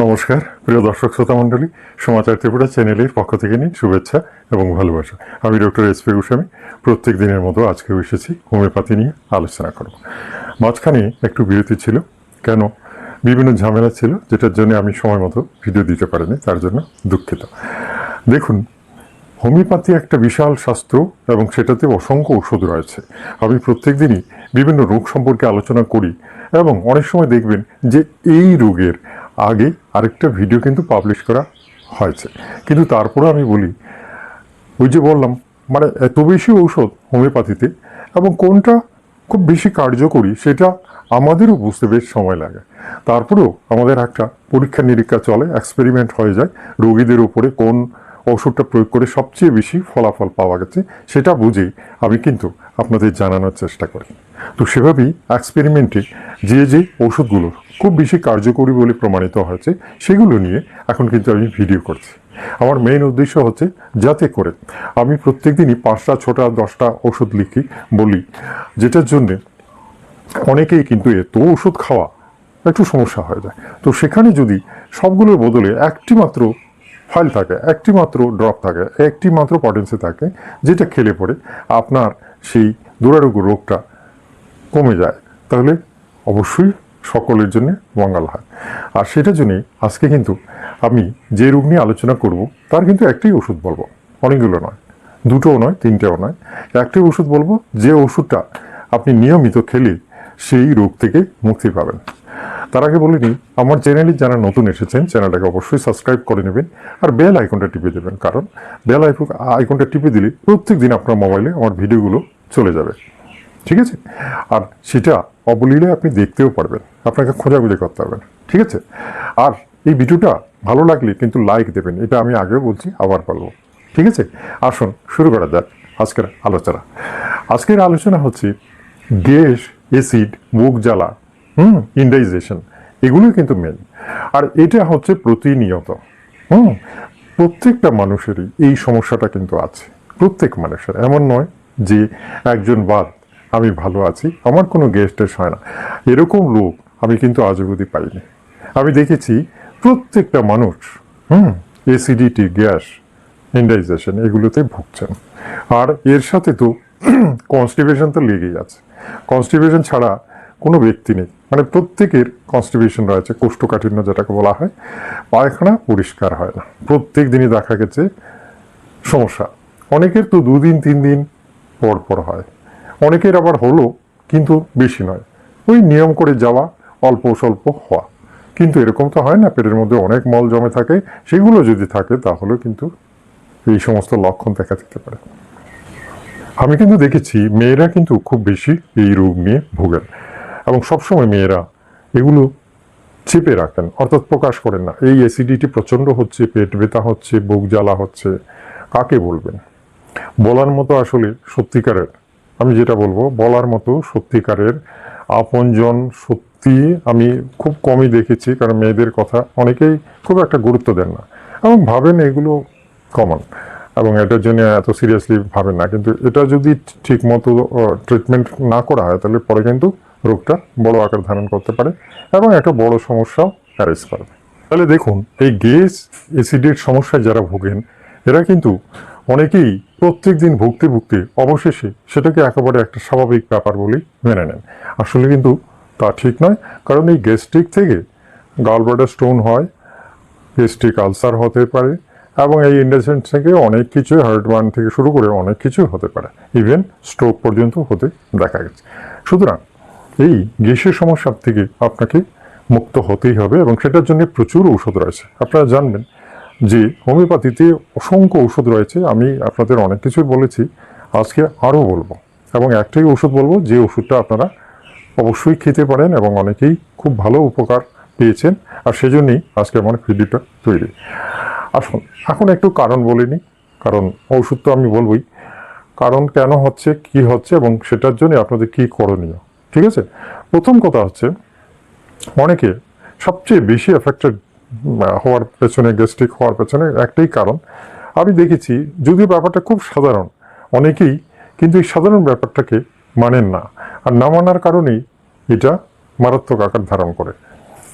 নমস্কার, প্রিয় দর্শক শ্রোতা মণ্ডলী, সমাচার ত্রিপুরা চ্যানেলের পক্ষ থেকে নিন শুভেচ্ছা এবং ভালোবাসা। আমি ডক্টর এস পি গোস্বামী, প্রত্যেক দিনের মতো আজকেও এসেছি হোমিওপ্যাথি নিয়ে আলোচনা করব। মাঝখানে একটু বিরতি ছিল, কেন? বিভিন্ন ঝামেলা ছিল, যেটার জন্য আমি সময় মতো ভিডিও দিতে পারিনি, তার জন্য দুঃখিত। দেখুন, হোমিওপ্যাথি একটা বিশাল শাস্ত্র এবং সেটাতে অসংখ্য ওষুধ রয়েছে। আমি প্রত্যেক দিনই বিভিন্ন রোগ সম্পর্কে আলোচনা করি এবং অনেক সময় দেখবেন যে এই রোগের আগে আরেকটা ভিডিও কিন্তু পাবলিশ করা হয়েছে। কিন্তু তারপরে আমি বলি, ওই যে বললাম মানে এত বেশি ঔষধ হোমিওপ্যাথিতে এবং কোনটা খুব বেশি কার্যকরী সেটা আমাদেরও বুঝতে বেশ সময় লাগে। তারপরেও আমাদের একটা পরীক্ষা নিরীক্ষা চলে এক্সপেরিমেন্ট হয়ে যায়, রোগীদের উপরে কোন ওষুধটা প্রয়োগ করে সবচেয়ে বেশি ফলাফল পাওয়া গেছে সেটা বুঝেই আমি কিন্তু আপনাদের জানানোর চেষ্টা করি। তো সেভাবেই এক্সপেরিমেন্টে যে যে ওষুধগুলো খুব বেশি কার্যকরী বলে প্রমাণিত হয়েছে, সেগুলো নিয়ে এখন কিন্তু আমি ভিডিও করছি। আমার মেইন উদ্দেশ্য হচ্ছে যাতে করে আমি প্রত্যেকদিনই পাঁচটা, ছটা, দশটা ওষুধ লিখি, বলি, যেটার জন্যে অনেকেই কিন্তু এত ওষুধ খাওয়া একটু সমস্যা হয়ে যায়। তো সেখানে যদি সবগুলোর বদলে একটি মাত্র ফাইল থাকে, একটি মাত্র ড্রপ থাকে, একটি মাত্র পটেন্সি থাকে, যেটা খেলে পরে আপনার সেই দুরারোগ্য রোগটা কমে যায়, তাহলে অবশ্যই সকলের জন্য মঙ্গল হয়। আর সেটার জন্যে আজকে কিন্তু আমি যে রোগ নিয়ে আলোচনা করব, তার কিন্তু একটাই ওষুধ বলব। অনেকগুলো নয়, দুটোও নয়, তিনটেও নয়। একটাই ওষুধ বলব, যে ওষুধটা আপনি নিয়মিত খেলে সেই রোগ থেকে মুক্তি পাবেন। তার আগে বলিনি আমার চ্যানেলে যারা নতুন এসেছেন, চ্যানেলটাকে অবশ্যই সাবস্ক্রাইব করে নেবেন আর বেল আইকনটা টিপে দেবেন। কারণ বেল আইকনটা টিপে দিলে প্রত্যেক দিন আপনার মোবাইলে আমার ভিডিওগুলো চলে যাবে। ঠিক আছে? আর সেটা অবলীলে আপনি দেখতেও পারবেন। আপনাকে খোঁজাখুঁজি করতে হবে। ঠিক আছে? আর এই ভিডিওটা ভালো লাগলে কিন্তু লাইক দেবেন। এটা আমি আগেও বলছি, আবার বলব। ঠিক আছে? আসুন, শুরু করা যাক আজকের আলোচনা। আজকের আলোচনা হচ্ছে গ্যাস, অ্যাসিড, মুখ জ্বালা, হুম, ইন্ডাইজেশন, এগুলো কিন্তু মেন আর এটা হচ্ছে প্রতিনিয়ত। হুম, প্রত্যেকটা মানুষেরই এই সমস্যাটা কিন্তু আছে। প্রত্যেক মানুষের। এমন নয় যে একজন বাদ আমি ভালো আছি, আমার কোনো গেস্ট টেস্ট হয় না। এরকম লোক আমি কিন্তু আজ অবধি পাইনি। আমি দেখেছি প্রত্যেকটা মানুষ, হুম এসিডিটি গ্যাস, ইন্ডাইজেশন এগুলোতে ভুগছেন। আর এর সাথে তো কনস্টিপেশন তো লেগেই আছে। কনস্টিপেশন ছাড়া কোনো ব্যক্তি নেই। মানে প্রত্যেকের কনস্টিপেশন রয়েছে, কোষ্ঠকাঠিন্য যেটাকে বলা হয়, পায়খানা পরিষ্কার হয় না। প্রত্যেক দিনই দেখা গেছে সমস্যা। অনেকের তো দুদিন তিন দিন পর পর হয়। অনেকের আবার হলো, কিন্তু বেশি নয়। ওই নিয়ম করে যাওয়া অল্প স্বল্প হওয়া। কিন্তু এরকম তো হয় না, পেটের মধ্যে অনেক মল জমে থাকে। সেগুলো যদি থাকে তাহলেও কিন্তু এই সমস্ত লক্ষণ দেখা দিতে পারে। আমি কিন্তু দেখেছি, মেয়েরা কিন্তু খুব বেশি এই রোগ নিয়ে ভোগেন। এবং সবসময় মেয়েরা এগুলো চেপে রাখেন, অর্থাৎ প্রকাশ করেন না। এই অ্যাসিডিটি প্রচণ্ড হচ্ছে, পেট ব্যথা হচ্ছে, বুক জ্বালা হচ্ছে, কাকে বলবেন? বলার মতো আসলে সত্যিকারের আমি যেটা বলব, বলার মতো সত্যিকারের আপনজন সত্যি আমি খুব কমই দেখেছি, কারণ মেয়েদের কথা অনেকেই খুব একটা গুরুত্ব দেন না। এবং ভাবেন এগুলো কমন এবং এটার জন্য এত সিরিয়াসলি ভাবেন না। কিন্তু এটা যদি ঠিক মতো ট্রিটমেন্ট না করা হয়, তাহলে পরে কিন্তু রোগটা বড় আকার ধারণ করতে পারে এবং একটা বড় সমস্যাও অ্যারেজ করবে তাহলে দেখুন, এই গ্যাস অ্যাসিডের সমস্যায় যারা ভোগেন, এরা কিন্তু অনেকেই প্রত্যেক দিন ভুগতে ভুগতে অবশেষে সেটাকে একেবারে একটা স্বাভাবিক ব্যাপার বলেই মেনে নেন। আসলে কিন্তু তা ঠিক নয়। কারণ এই গ্যাস্ট্রিক থেকে গালব্লাডার স্টোন হয়, গ্যাস্ট্রিক আলসার হতে পারে এবং এই ইন্ডাস্ট্রি থেকে অনেক কিছু হার্ট বার্ন থেকে শুরু করে অনেক কিছু হতে পারে। ইভেন স্ট্রোক পর্যন্ত হতে দেখা গেছে। সুতরাং এই গ্যাসের সমস্যার থেকে আপনাকে মুক্ত হতেই হবে এবং সেটার জন্য প্রচুর ঔষধ রয়েছে। আপনারা জানবেন যে হোমিওপ্যাথিতে অসংখ্য ওষুধ রয়েছে, আমি আপনাদের অনেক কিছুই বলেছি, আজকে আরও বলব। এবং একটাই ওষুধ বলব, যে ওষুধটা আপনারা অবশ্যই খেতে পারেন এবং অনেকেই খুব ভালো উপকার পেয়েছেন, আর সেজন্যই আজকে আমার ভিডিওটা তৈরি। আসুন, এখন একটু কারণ বলিনি কারণ ওষুধ তো আমি বলবই, কারণ কেন হচ্ছে, কি হচ্ছে, এবং সেটার জন্য আপনাদের কি করণীয়, ঠিক আছে? প্রথম কথা হচ্ছে, অনেকে সবচেয়ে বেশি এফেক্টেড হওয়ার পেছনে গ্যাস্ট্রিক হওয়ার পেছনে একটাই কারণ। আমি দেখেছি, যদিও ব্যাপারটা খুব সাধারণ, অনেকেই কিন্তু এই সাধারণ ব্যাপারটাকে মানেন না। আর না মানার কারণেই এটা মারাত্মক আকার ধারণ করে।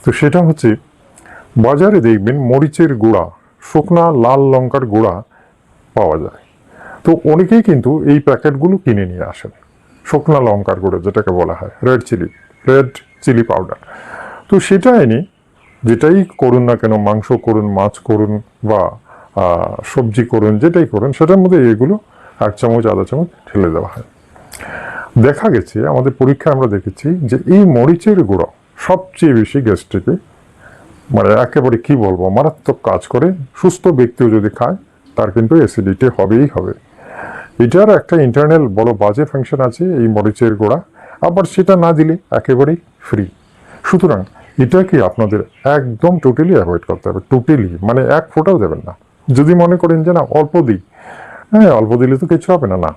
তো সেটা হচ্ছে, বাজারে দেখবেন মরিচের গুঁড়া, শুকনা লাল লঙ্কার গুঁড়া পাওয়া যায়। তো অনেকেই কিন্তু এই প্যাকেটগুলো কিনে নিয়ে আসেন। শুকনা লঙ্কার গুঁড়ো যেটাকে বলা হয় red chili red chili powder তো সেটা এনে যেটাই করুন না কেন, মাংস করুন, মাছ করুন বা সবজি করুন, যেটাই করুন, সেটার মধ্যে এগুলো এক চামচ, আধা চামচ ঢেলে দেওয়া হয়। দেখা গেছে, আমাদের পরীক্ষায় আমরা দেখেছি যে এই মরিচের গুঁড়ো সবচেয়ে বেশি গ্যাস্ট্রিকে মানে একেবারে কি বলব, মারাত্মক কাজ করে। সুস্থ ব্যক্তিও যদি খায়, তার কিন্তু অ্যাসিডিটি হবেই হবে। এটার একটা ইন্টারনাল বড় বাজে ফাংশন আছে এই মরিচের গোড়া। আবার সেটা না দিলে একেবারেই ফ্রি সুতরাং এটাকে আপনাদের একদম টোটালি অ্যাভয়েড করতে হবে? টোটালি মানে এক ফোঁটাও দেবেন না। যদি মনে করেন যে না, অল্প দিই হ্যাঁ অল্প দিলে তো কিছু হবে না না,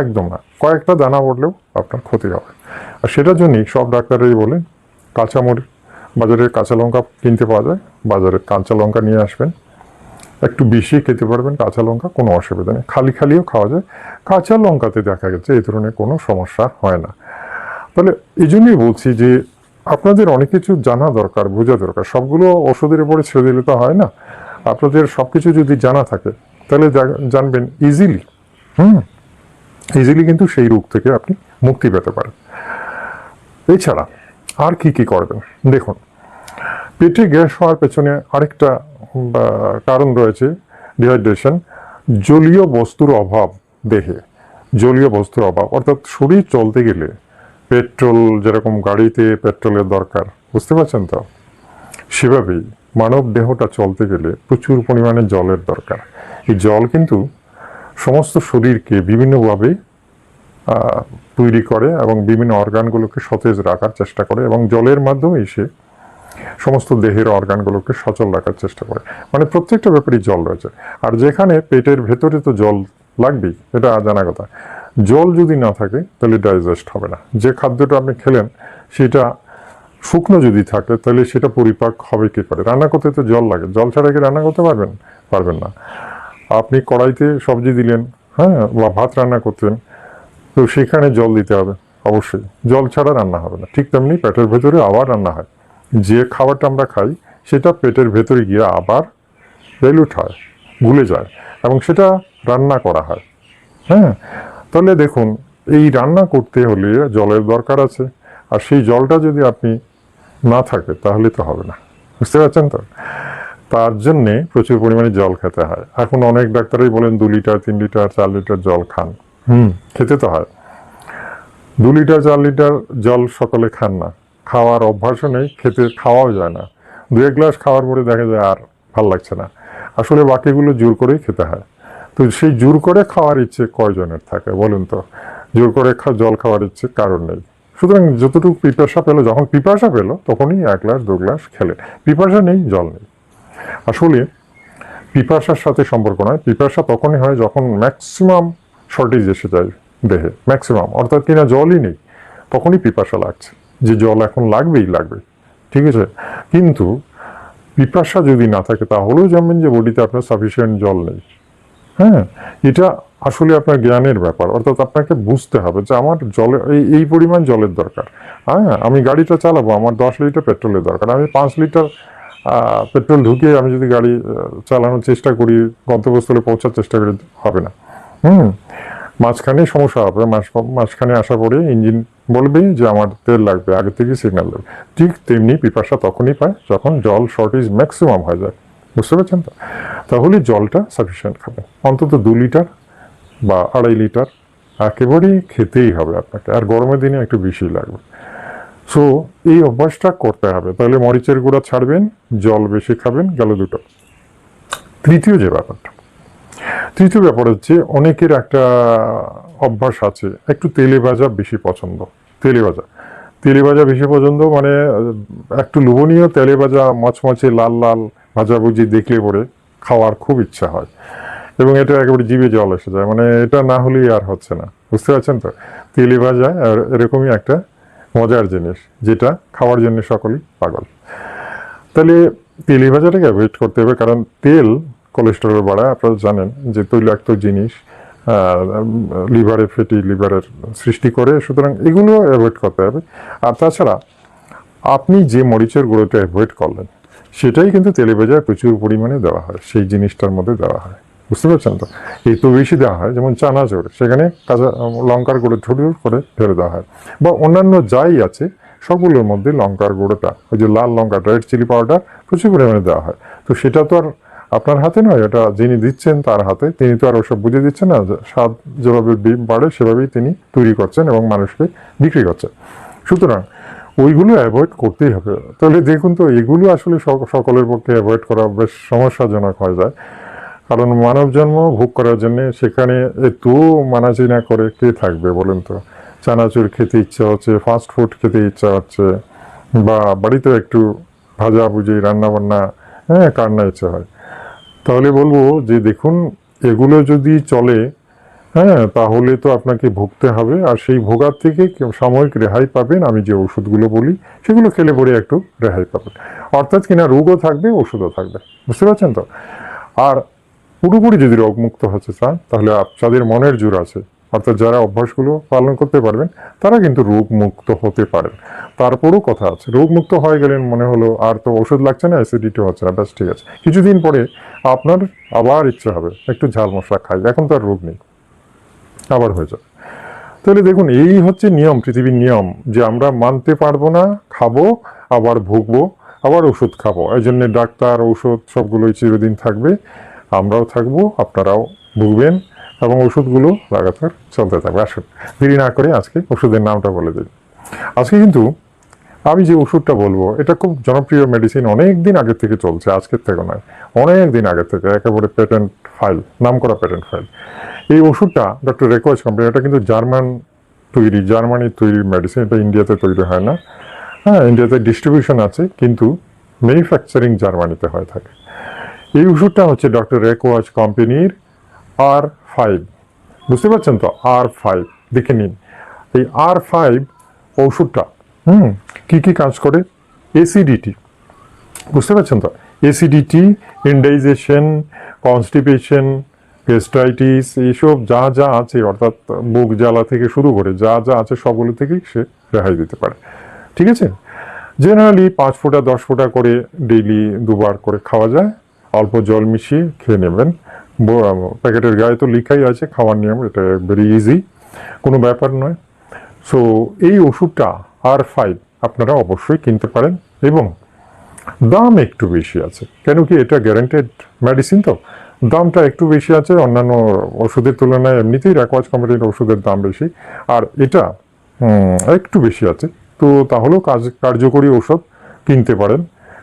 একদম না। কয়েকটা দানা পড়লেও আপনার ক্ষতি হবে। আর সেটার জন্যই সব ডাক্তাররাই বলেন, কাঁচামরিচ বাজারের কাঁচা লঙ্কা কিনতে পাওয়া যায় বাজারের কাঁচা লঙ্কা নিয়ে আসবেন। একটু বেশি খেতে পারবেন কাঁচা লঙ্কা, কোনো অসুবিধা নেই। খালি খালিও খাওয়া যায়। কাঁচা লঙ্কাতে দেখা গেছে এই ধরনের কোনো সমস্যা হয় না। তাহলে এই বলছি যে আপনাদের অনেক কিছু জানা দরকার, বোঝা দরকার। সবগুলো ওষুধের উপরে ছেড়ে দিলে তো হয় না। আপনাদের সব কিছু যদি জানা থাকে, তাহলে জানবেন ইজিলি হুম? ইজিলি কিন্তু সেই রোগ থেকে আপনি মুক্তি পেতে পারেন। এছাড়া আর কি কি করবেন? দেখুন, পেটে গ্যাস হওয়ার পেছনে আরেকটা কারণ রয়েছে ডিহাইড্রেশন জলীয় বস্তুর অভাব দেহে। জলীয় বস্তুর অভাব, অর্থাৎ শরীর চলতে গেলে পেট্রোল যেরকম গাড়িতে পেট্রোলের দরকার, বুঝতে পারছেন তো? সেভাবেই মানব দেহটা চলতে গেলে প্রচুর পরিমাণে জলের দরকার। এই জল কিন্তু সমস্ত শরীরকে বিভিন্নভাবে তৈরি করে এবং বিভিন্ন অর্গানগুলোকে সতেজ রাখার চেষ্টা করে এবং জলের মাধ্যমে সে সমস্ত দেহের অর্গানগুলোকে সচল রাখার চেষ্টা করে। মানে প্রত্যেকটা ব্যাপারেই জল রয়েছে। আর যেখানে পেটের ভেতরে তো জল লাগবেই, এটা জানা কথা। জল যদি না থাকে, তাহলে ডাইজেস্ট হবে না। যে খাদ্যটা আপনি খেলেন, সেটা শুকনো যদি থাকে, তাহলে সেটা পরিপাক হবে কি করে? রান্না করতে তো জল লাগে। জল ছাড়া কি রান্না করতে পারবেন? পারবেন না। আপনি কড়াইতে সবজি দিলেন হ্যাঁ বা ভাত রান্না করতেন, তো সেখানে জল দিতে হবে, অবশ্যই। জল ছাড়া রান্না হবে না। ঠিক তেমনি পেটের ভেতরে আবার রান্না হয়। যে খাবারটা আমরা খাই, সেটা পেটের ভেতরে গিয়ে আবার ডেলুট হয় ভুলে যায় এবং সেটা রান্না করা হয়। হ্যাঁ? তাহলে দেখুন এই রান্না করতে হলে জলের দরকার আছে। আর সেই জলটা যদি আপনি না থাকে তাহলে তো হবে না। বুঝতে পারছেন তো? তার জন্যে প্রচুর পরিমাণে জল খেতে হয়। এখন অনেক ডাক্তারই বলেন দু লিটার তিন লিটার চার লিটার জল খান। হুম। খেতে তো হয়। দু লিটার চার লিটার জল সকলে খান না। খাওয়ার অভ্যাসও নেই খেতে খাওয়াও যায় না। দু এক গ্লাস খাওয়ার পরে দেখা যায় আর ভালো লাগছে না। আসলে বাকিগুলো জোর করেই খেতে হয়। তো সেই জোর করে খাওয়ার ইচ্ছে কয়জনের থাকে বলুন তো? জোর করে জল খাওয়ার ইচ্ছে কারণ নেই। সুতরাং যতটুকু পিপাসা পেল, যখন পিপাসা পেল, তখনই এক গ্লাস, দু গ্লাস খেলে। পিপাসা নেই, জল নেই। আসলে পিপাসার সাথে সম্পর্ক নয়। পিপাসা তখনই হয় যখন ম্যাক্সিমাম শর্টেজ এসে যায় দেহে। ম্যাক্সিমাম অর্থাৎ কিনা জলই নেই, তখনই পিপাসা লাগছে। যে জল এখন লাগবেই, লাগবে। ঠিক আছে? কিন্তু পিপাসা যদি না থাকে, তাহলেও জানবেন যে বডিতে আপনার সাফিসিয়েন্ট জল নেই। হ্যাঁ এটা আসলে আপনার জ্ঞানের ব্যাপার। অর্থাৎ আপনাকে বুঝতে হবে যে আমার জলে, এই পরিমাণ জলের দরকার। হ্যাঁ আমি গাড়িটা চালাবো, আমার দশ লিটার পেট্রোলের দরকার। আমি পাঁচ লিটার পেট্রোল ঢুকিয়ে আমি যদি গাড়ি চালানোর চেষ্টা করি, গন্তব্যস্থলে পৌঁছার চেষ্টা করি, হবে না। হুম, মাঝখানে সমস্যা হবে। মাঝ, মাঝখানে আসা পরে ইঞ্জিন বলবে যে আমার তেল লাগবে, আগে থেকে সিগন্যাল লাগবে। ঠিক তেমনি পিপাসা তখনই পায় যখন জল শর্টেজ ম্যাক্সিমাম হয়ে যায়। বুঝতে পারছেন তো? তাহলে জলটা সাফিসিয়েন্ট খাবেন অন্তত দু লিটার বা আড়াই লিটার একেবারেই খেতেই হবে আপনাকে। আর গরমের দিনে একটু বেশি লাগবে। সো এই অভ্যাসটা করতে হবে। তাহলে মরিচের গুঁড়া ছাড়বেন, জল বেশি খাবেন, গেল দুটো। তৃতীয় যে ব্যাপারটা, তৃতীয় ব্যাপার হচ্ছে অনেকের একটা অভ্যাস আছে, একটু তেলে ভাজা বেশি পছন্দ। তেলে ভাজা। তেলে ভাজা বেশি পছন্দ মানে একটু লোভনীয় তেলে ভাজা, মচমচে, লাল লাল ভাজাভুজি দেখলে পরে খাওয়ার খুব ইচ্ছা হয়। এবং এটা একেবারে জিভে জল এসে যায়। মানে এটা না হলেই আর হচ্ছে না। বুঝতে পারছেন তো? তেলে ভাজা আর এরকমই একটা মজার জিনিস, যেটা খাওয়ার জন্য সকলেই পাগল। তাহলে তেলি ভাজাটাকে অ্যাভয়েড করতে হবে, কারণ তেল কোলেস্টেরল বাড়ায় আপনারা জানেন যে তৈলাক্ত জিনিস লিভারে ফেটি লিভারের সৃষ্টি করে, সুতরাং এগুলো অ্যাভয়েড করতে হবে। আর তাছাড়া আপনি যে মরিচের গুঁড়োটা অ্যাভয়েড করলেন সেটাই কিন্তু তেলে প্রচুর পরিমাণে দেওয়া হয়, সেই জিনিসটার মধ্যে দেওয়া হয়। বুঝতে পারছেন তো? একটু বেশি দেওয়া হয়, যেমন চানাচুর, সেখানে কাঁচা লঙ্কার গুঁড়ো ছোট করে ফেলে দেওয়া হয়। বা অন্যান্য যাই আছে, সবগুলোর মধ্যে লঙ্কার গুঁড়োটা, ওই যে লাল লঙ্কা রেড চিলি পাউডার প্রচুর পরিমাণে দেওয়া হয়। তো সেটা তো আর আপনার হাতে নয় এটা যিনি দিচ্ছেন তার হাতে, তিনি তো আর ওসব বুঝে দিচ্ছেন না স্বাদ যেভাবে বাড়ে সেভাবেই তিনি তৈরি করছেন এবং মানুষকে বিক্রি করছেন। সুতরাং ওইগুলো অ্যাভয়েড করতেই হবে। তাহলে দেখুন তো, এগুলো আসলে সক- সকলের পক্ষে অ্যাভয়েড করা বেশ সমস্যাজনক হয়ে যায়। কারণ মানব জন্ম ভোগ করার জন্যে সেখানে এত মানাচিনা করে কে থাকবে বলুন তো? চানাচুর খেতে ইচ্ছা হচ্ছে ফাস্ট ফুড খেতে ইচ্ছা হচ্ছে, বা বাড়িতে একটু ভাজা ভুজি রান্না বান্না হ্যাঁ কার না ইচ্ছা হয়। তাহলে বলব যে দেখুন, এগুলো যদি চলে হ্যাঁ তাহলে তো আপনাকে ভুগতে হবে। আর সেই ভোগার থেকে সাময়িক রেহাই পাবেন। আমি যে ওষুধগুলো বলি, সেগুলো খেলে পরে একটু রেহাই পাবেন। অর্থাৎ কিনা রোগও থাকবে, ওষুধও থাকবে। বুঝতে পারছেন তো? আর পুরোপুরি যদি রোগমুক্ত হতে চান, তাহলে যাদের মনের জোর আছে, অর্থাৎ যারা অভ্যাসগুলো পালন করতে পারবেন, তারা কিন্তু রোগমুক্ত হতে পারেন। তারপরও কথা আছে, রোগমুক্ত হয়ে গেলেন মনে হলো, আর তো ওষুধ লাগছে না অ্যাসিডিটি হচ্ছে না, ব্যাস ঠিক আছে। কিছুদিন পরে আপনার আবার ইচ্ছে হবে, একটু ঝাল মশলা খাই, এখন তো আর রোগ নেই। আবার হয়ে যাবে। তাহলে দেখুন, এই হচ্ছে নিয়ম, পৃথিবীর নিয়ম, যে আমরা মানতে পারব না, খাব, আবার ভুগবো, আবার ওষুধ খাব। এই জন্য ডাক্তার, ঔষধ সবগুলোই চিরদিন থাকবে। আমরাও থাকব, আপনারাও ভুগবেন এবং ওষুধগুলো লাগাতার চলতে থাকবে। আসুন, দেরি না করে আজকে ওষুধের নামটা বলে দিই। আজকে কিন্তু আমি যে ওষুধটা বলব, এটা খুব জনপ্রিয় মেডিসিন অনেক দিন আগে থেকে চলছে, আজকের থেকে নয় অনেক দিন আগে থেকে, একেবারে পেটেন্ট ফাইল নাম করা পেটেন্ট ফাইল এই ওষুধটা ডক্টর রেকোয়াজ কোম্পানি এটা কিন্তু জার্মান তৈরি জার্মানির তৈরি মেডিসিন এটা ইন্ডিয়াতে তৈরি হয় না। হ্যাঁ ইন্ডিয়াতে ডিস্ট্রিবিউশন আছে, কিন্তু ম্যানুফ্যাকচারিং জার্মানিতে হয়ে থাকে। এই ওষুধটা হচ্ছে ডক্টর রেকোয়াজ কোম্পানির আর ফাইভ বুঝতে পারছেন তো? আর ফাইভ দেখে নিন। এই আর ফাইভ ওষুধটা, হুম, কী কি কাজ করে? এসিডিটি বুঝতে পারছেন তো? এসিডিটি ইন্ডাইজেশন কনস্টিপেশন গ্যাস্ট্রাইটিস এইসব যা যা আছে, অর্থাৎ মুখ জ্বালা থেকে শুরু করে যা যা আছে, সবগুলো থেকেই সে রেহাই দিতে পারে। ঠিক আছে? জেনারেলি পাঁচ ফোঁটা, দশ ফোঁটা করে ডেইলি দুবার করে খাওয়া যায়। অল্প জল মিশিয়ে খেয়ে নেবেন। প্যাকেটের গায়ে তো লিখাই আছে, খাওয়ার নিয়ম, এটা ভেরি ইজি কোনো ব্যাপার নয়। সো এই ওষুধটা আর ফাইভ আপনারা অবশ্যই কিনতে পারেন এবং দাম একটু বেশি আছে। কেন কি এটা গ্যারান্টেড মেডিসিন তো? দামটা একটু বেশি আছে, অন্যান্য ওষুধের তুলনায় এমনিতেই র্যাকওয়াজ কোম্পানির ওষুধের দাম বেশি। আর এটা একটু বেশি আছে। তো তাহলেও কাজ, কার্যকরী ওষুধ কিনতে পারেন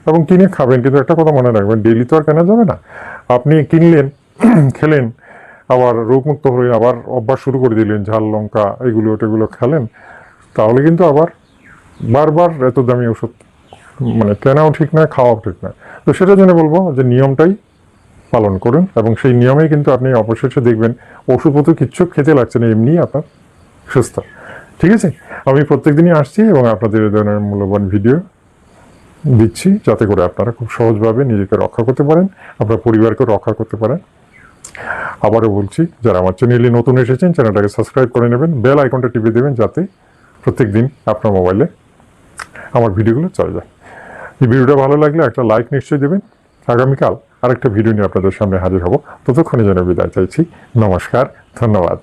এবং কিনে খাবেন। কিন্তু একটা কথা মনে রাখবেন, ডেইলি তো আর কেনা যাবে না। আপনি কিনলেন, খেলেন, আবার রোগমুক্ত হয়ে আবার অভ্যাস শুরু করে দিলেন, ঝাল, লঙ্কা, এগুলো, ওটাগুলো খেলেন, তাহলে কিন্তু আবার বারবার এত দামি ওষুধ মানে কেনাও ঠিক নয়, খাওয়াও ঠিক নয়। তো সেটার জন্য বলব যে নিয়মটাই পালন করুন এবং সেই নিয়মেই কিন্তু আপনি অবশেষে দেখবেন ওষুধপত্র কিচ্ছু খেতে লাগছে না এমনি আপনার সুস্থ। ঠিক আছে? আমি প্রত্যেকদিনই আসছি এবং আপনাদের ধরনের মূল্যবান ভিডিও দিচ্ছি যাতে করে আপনারা খুব সহজভাবে নিজেকে রক্ষা করতে পারেন, আপনার পরিবারকে রক্ষা করতে পারেন। আবারও বলছি, যারা আমার চ্যানেলে নতুন এসেছেন, চ্যানেলটাকে সাবস্ক্রাইব করে নেবেন, বেল আইকনটা টিপে দেবেন যাতে প্রত্যেকদিন আপনার মোবাইলে আমার ভিডিওগুলো চলে যায়। এই ভিডিওটা ভালো লাগলে একটা লাইক নিশ্চয়ই দেবেন। আগামীকাল আরেকটা ভিডিও নিয়ে আপনাদের সামনে হাজির হব। ততক্ষণে যেন বিদায় চাইছি। নমস্কার ধন্যবাদ।